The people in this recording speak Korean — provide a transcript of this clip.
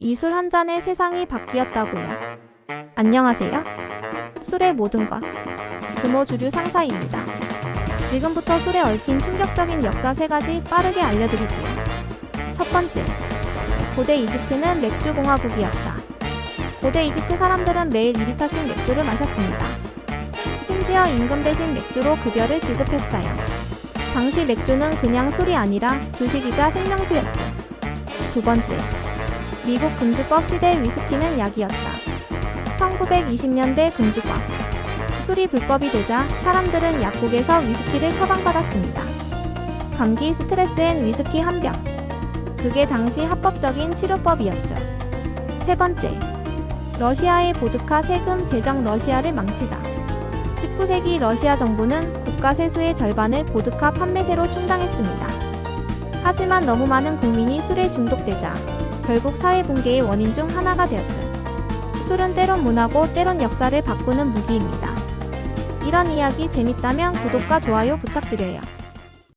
이 술 한 잔에 세상이 바뀌었다고요. 안녕하세요. 술의 모든 것. 금호 주류 상사입니다. 지금부터 술에 얽힌 충격적인 역사 세 가지 빠르게 알려드릴게요. 첫 번째. 고대 이집트는 맥주 공화국이었다. 고대 이집트 사람들은 매일 2리터씩 맥주를 마셨습니다. 심지어 임금 대신 맥주로 급여를 지급했어요. 당시 맥주는 그냥 술이 아니라 주식이자 생명수였죠. 두 번째. 미국 금주법 시대 위스키는 약이었다. 1920년대 금주법. 술이 불법이 되자 사람들은 약국에서 위스키를 처방받았습니다. 감기 스트레스엔 위스키 한 병. 그게 당시 합법적인 치료법이었죠. 세 번째. 러시아의 보드카 세금 제정 러시아를 망치다. 19세기 러시아 정부는 국가 세수의 절반을 보드카 판매세로 충당했습니다. 하지만 너무 많은 국민이 술에 중독되자 결국 사회 붕괴의 원인 중 하나가 되었죠. 술은 때론 문화고 때론 역사를 바꾸는 무기입니다. 이런 이야기 재밌다면 구독과 좋아요 부탁드려요.